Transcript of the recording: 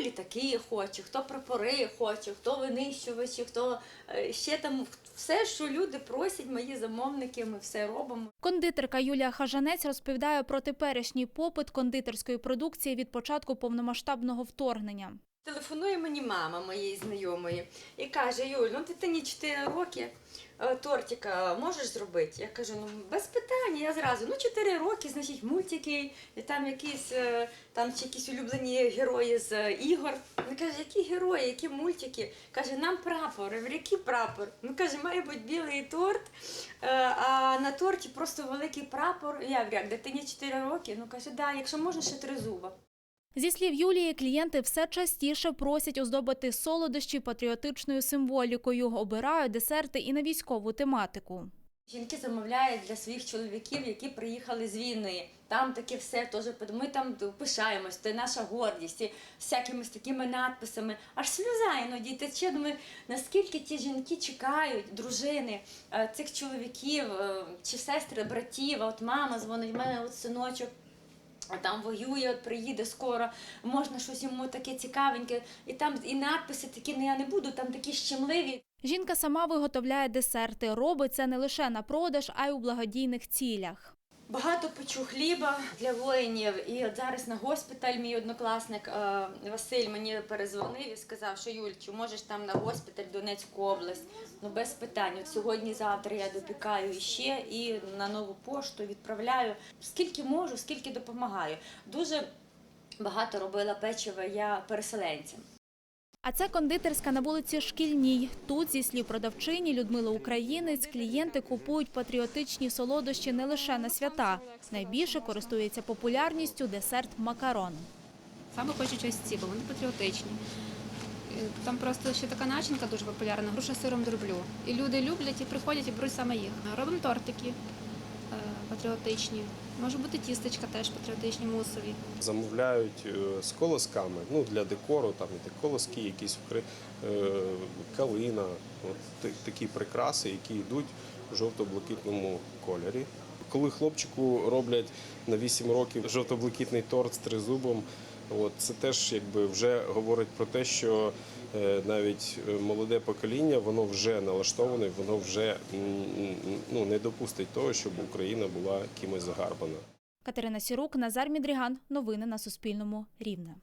літаки хоче, хто прапори хоче, хто винищувачі, хто е, ще там все, що люди просять, мої замовники, ми все робимо. Кондитерка Юлія Хажанець розповідає про теперішній попит кондитерської продукції від початку повномасштабного вторгнення. Телефонує мені мама моєї знайомої і каже: Юль, ну ти дитині 4 роки. е, Тортика можеш зробити? Я кажу, ну без питань, я зразу. Ну, 4 роки, значить, мультики, і там якісь е, там чи якісь улюблені герої з е, ігор. Він каже, які герої, які мультики? Каже, нам прапор. Який прапор? Ну каже, має бути білий торт, а на торті просто великий прапор. Я говорю, дитині 4 роки? Ну каже, да, якщо можна, ще три зуба. Зі слів Юлії, клієнти все частіше просять оздобити солодощі патріотичною символікою, обирають десерти і на військову тематику. Жінки замовляють для своїх чоловіків, які приїхали з війни. Там таке все теж ми там пишаємось, це наша гордість, і всякими такими надписами. Аж сльоза іноді тече. Думаю, наскільки ті жінки чекають, дружини е, цих чоловіків е, чи сестри, братів. От мама дзвонить, в мене от синочок. Там воює, от приїде скоро, можна щось йому таке цікавеньке, і там і надписи такі, ну я не буду, там такі щемливі. Жінка сама виготовляє десерти. Робить це не лише на продаж, а й у благодійних цілях. Багато печу хліба для воїнів. І от зараз на госпіталь мій однокласник е, Василь мені перезвонив і сказав, що Юль, чи можеш там на госпіталь Донецьку область? Ну без питань. От сьогодні, завтра я допікаю іще і на нову пошту відправляю. Скільки можу, скільки допомагаю. Дуже багато робила печива я переселенцям. А це кондитерська на вулиці Шкільній. Тут, зі слів продавчині Людмили Українець, клієнти купують патріотичні солодощі не лише на свята. Найбільше користується популярністю десерт макарон. Саме хочуть ось ці, бо вони патріотичні. Е, Там просто ще така начинка дуже популярна, груша сиром дроблю. І люди люблять і приходять і беруть саме їх. Робимо тортики патріотичні. Може бути тістечка теж патріотичні, мусові. Замовляють е, з колосками, ну для декору, там і колоски, якісь е, калина, от такі прикраси, які йдуть в жовто-блакитному кольорі. Коли хлопчику роблять на 8 років жовто-блакитний торт з тризубом, от це теж якби вже говорить про те, що е, навіть е, молоде покоління воно вже налаштоване, воно вже ну, не допустить того, щоб Україна була кимось загарбана. Катерина Сірук, Назар Мідріган. Новини на Суспільному. Рівне.